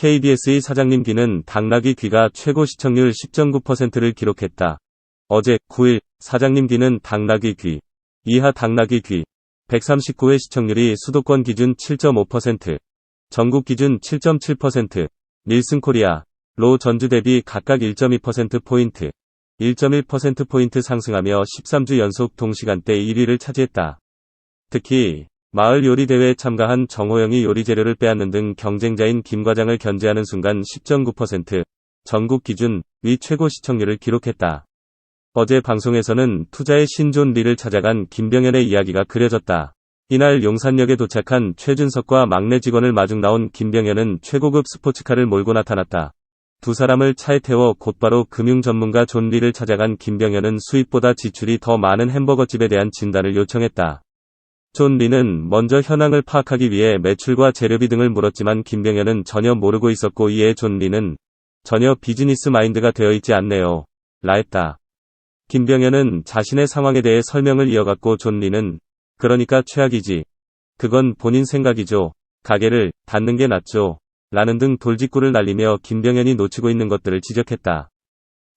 KBS의 사장님 귀는 당나귀 귀가 최고 시청률 10.9%를 기록했다. 어제 9일 사장님 귀는 당나귀 귀, 이하 당나귀 귀 139회 시청률이 수도권 기준 7.5%, 전국 기준 7.7%, 닐슨 코리아, 로 전주 대비 각각 1.2%포인트, 1.1%포인트 상승하며 13주 연속 동시간대 1위를 차지했다. 특히 마을 요리 대회에 참가한 정호영이 요리 재료를 빼앗는 등 경쟁자인 김 과장을 견제하는 순간 10.9% 전국 기준 위 최고 시청률을 기록했다. 어제 방송에서는 투자의 신존 리를 찾아간 김병현의 이야기가 그려졌다. 이날 용산역에 도착한 최준석과 막내 직원을 마중 나온 김병현은 최고급 스포츠카를 몰고 나타났다. 두 사람을 차에 태워 곧바로 금융 전문가 존 리를 찾아간 김병현은 수입보다 지출이 더 많은 햄버거집에 대한 진단을 요청했다. 존 리는 먼저 현황을 파악하기 위해 매출과 재료비 등을 물었지만 김병현은 전혀 모르고 있었고 이에 존 리는 전혀 비즈니스 마인드가 되어 있지 않네요. 라 했다. 김병현은 자신의 상황에 대해 설명을 이어갔고 존 리는 그러니까 최악이지. 그건 본인 생각이죠. 가게를 닫는 게 낫죠. 라는 등 돌직구를 날리며 김병현이 놓치고 있는 것들을 지적했다.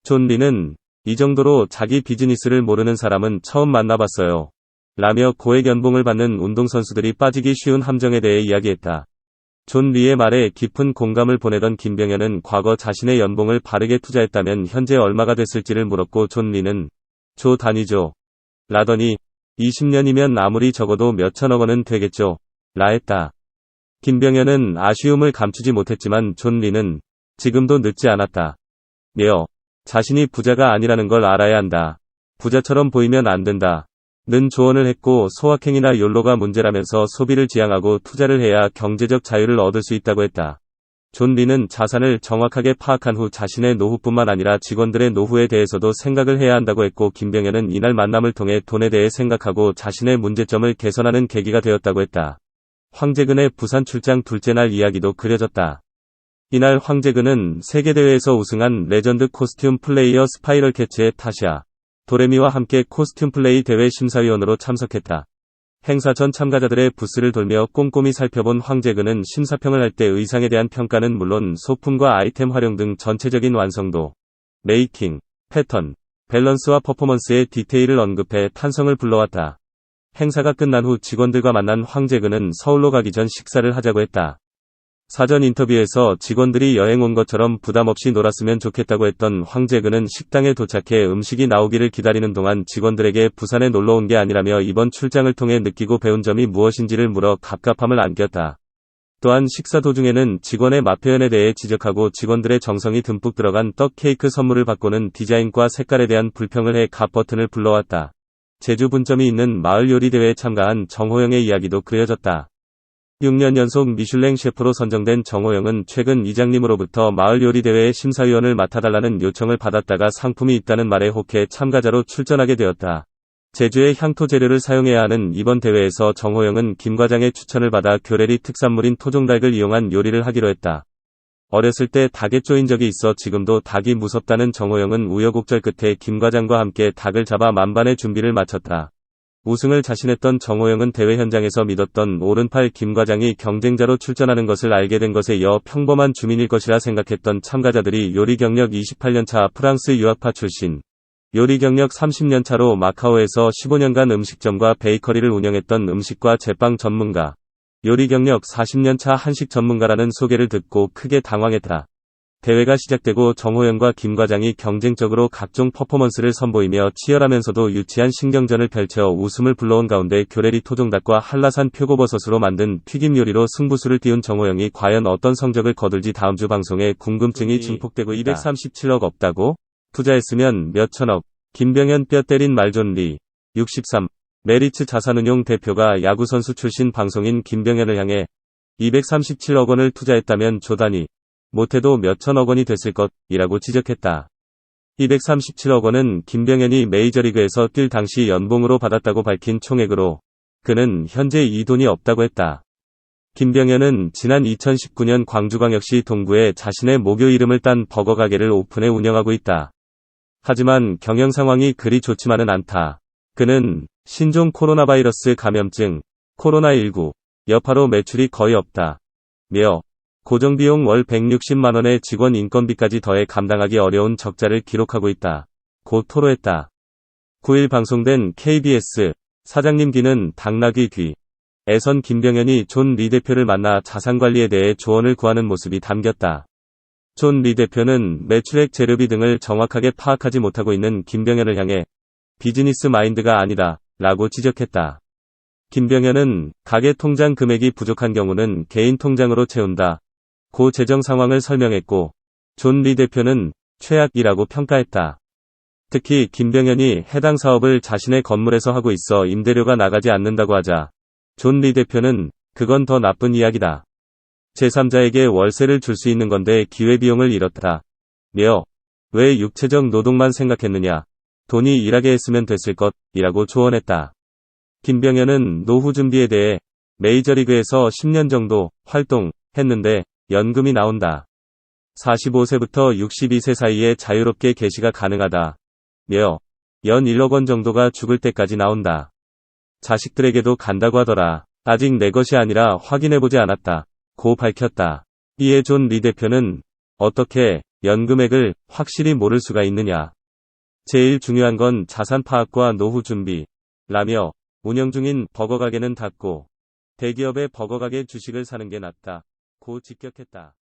존 리는 이 정도로 자기 비즈니스를 모르는 사람은 처음 만나봤어요. 라며 고액 연봉을 받는 운동선수들이 빠지기 쉬운 함정에 대해 이야기했다. 존 리의 말에 깊은 공감을 보내던 김병현은 과거 자신의 연봉을 바르게 투자했다면 현재 얼마가 됐을지를 물었고 존 리는 조 단위죠. 라더니 20년이면 아무리 적어도 몇천억 원은 되겠죠. 라 했다. 김병현은 아쉬움을 감추지 못했지만 존 리는 지금도 늦지 않았다. 며 자신이 부자가 아니라는 걸 알아야 한다. 부자처럼 보이면 안 된다. 는 조언을 했고 소확행이나 욜로가 문제라면서 소비를 지향하고 투자를 해야 경제적 자유를 얻을 수 있다고 했다. 존 리는 자산을 정확하게 파악한 후 자신의 노후뿐만 아니라 직원들의 노후에 대해서도 생각을 해야 한다고 했고 김병현은 이날 만남을 통해 돈에 대해 생각하고 자신의 문제점을 개선하는 계기가 되었다고 했다. 황재근의 부산 출장 둘째 날 이야기도 그려졌다. 이날 황재근은 세계대회에서 우승한 레전드 코스튬 플레이어 스파이럴 캐치의 타샤, 도레미와 함께 코스튬 플레이 대회 심사위원으로 참석했다. 행사 전 참가자들의 부스를 돌며 꼼꼼히 살펴본 황재근은 심사평을 할 때 의상에 대한 평가는 물론 소품과 아이템 활용 등 전체적인 완성도, 메이킹, 패턴, 밸런스와 퍼포먼스의 디테일을 언급해 탄성을 불러왔다. 행사가 끝난 후 직원들과 만난 황재근은 서울로 가기 전 식사를 하자고 했다. 사전 인터뷰에서 직원들이 여행 온 것처럼 부담 없이 놀았으면 좋겠다고 했던 황재근은 식당에 도착해 음식이 나오기를 기다리는 동안 직원들에게 부산에 놀러 온 게 아니라며 이번 출장을 통해 느끼고 배운 점이 무엇인지를 물어 갑갑함을 안겼다. 또한 식사 도중에는 직원의 맛 표현에 대해 지적하고 직원들의 정성이 듬뿍 들어간 떡 케이크 선물을 받고는 디자인과 색깔에 대한 불평을 해 갑 버튼을 불러왔다. 제주 분점이 있는 마을 요리 대회에 참가한 정호영의 이야기도 그려졌다. 6년 연속 미슐랭 셰프로 선정된 정호영은 최근 이장님으로부터 마을 요리 대회의 심사위원을 맡아달라는 요청을 받았다가 상품이 있다는 말에 혹해 참가자로 출전하게 되었다. 제주의 향토 재료를 사용해야 하는 이번 대회에서 정호영은 김 과장의 추천을 받아 교래리 특산물인 토종닭을 이용한 요리를 하기로 했다. 어렸을 때 닭에 쪼인 적이 있어 지금도 닭이 무섭다는 정호영은 우여곡절 끝에 김 과장과 함께 닭을 잡아 만반의 준비를 마쳤다. 우승을 자신했던 정호영은 대회 현장에서 믿었던 오른팔 김 과장이 경쟁자로 출전하는 것을 알게 된 것에 이어 평범한 주민일 것이라 생각했던 참가자들이 요리 경력 28년차 프랑스 유학파 출신, 요리 경력 30년차로 마카오에서 15년간 음식점과 베이커리를 운영했던 음식과 제빵 전문가, 요리 경력 40년차 한식 전문가라는 소개를 듣고 크게 당황했다. 대회가 시작되고 정호영과 김 과장이 경쟁적으로 각종 퍼포먼스를 선보이며 치열하면서도 유치한 신경전을 펼쳐 웃음을 불러온 가운데 교레리 토종닭과 한라산 표고버섯으로 만든 튀김 요리로 승부수를 띄운 정호영이 과연 어떤 성적을 거둘지 다음 주 방송에 궁금증이 증폭되고 있다. 237억 없다고? 투자했으면 몇천억. 김병현 뼈 때린 말존리. 63. 메리츠 자산운용 대표가 야구선수 출신 방송인 김병현을 향해 237억 원을 투자했다면 조단이 못해도 몇천억 원이 됐을 것이라고 지적했다. 237억 원은 김병현이 메이저리그에서 뛸 당시 연봉으로 받았다고 밝힌 총액으로 그는 현재 이 돈이 없다고 했다. 김병현은 지난 2019년 광주광역시 동구에 자신의 모교 이름을 딴 버거 가게를 오픈해 운영하고 있다. 하지만 경영 상황이 그리 좋지만은 않다. 그는 신종 코로나 바이러스 감염증, 코로나19, 여파로 매출이 거의 없다. 며 고정비용 월 160만원의 직원 인건비까지 더해 감당하기 어려운 적자를 기록하고 있다. 고 토로했다. 9일 방송된 KBS 사장님 귀는 당나귀 귀. 에선 김병현이 존 리 대표를 만나 자산관리에 대해 조언을 구하는 모습이 담겼다. 존 리 대표는 매출액 재료비 등을 정확하게 파악하지 못하고 있는 김병현을 향해 비즈니스 마인드가 아니다 라고 지적했다. 김병현은 가게 통장 금액이 부족한 경우는 개인 통장으로 채운다. 고 재정 상황을 설명했고 존 리 대표는 최악이라고 평가했다. 특히 김병현이 해당 사업을 자신의 건물에서 하고 있어 임대료가 나가지 않는다고 하자 존 리 대표는 그건 더 나쁜 이야기다. 제3자에게 월세를 줄 수 있는 건데 기회비용을 잃었다. 며, 왜 육체적 노동만 생각했느냐. 돈이 일하게 했으면 됐을 것, 이라고 조언했다. 김병현은 노후 준비에 대해 메이저리그에서 10년 정도 활동했는데 연금이 나온다. 45세부터 62세 사이에 자유롭게 개시가 가능하다. 며, 연 1억 원 정도가 죽을 때까지 나온다. 자식들에게도 간다고 하더라. 아직 내 것이 아니라 확인해보지 않았다. 고 밝혔다. 이에 존 리 대표는 어떻게 연금액을 확실히 모를 수가 있느냐. 제일 중요한 건 자산 파악과 노후 준비. 라며 운영 중인 버거가게는 닫고 대기업의 버거가게 주식을 사는 게 낫다. 고 직격했다.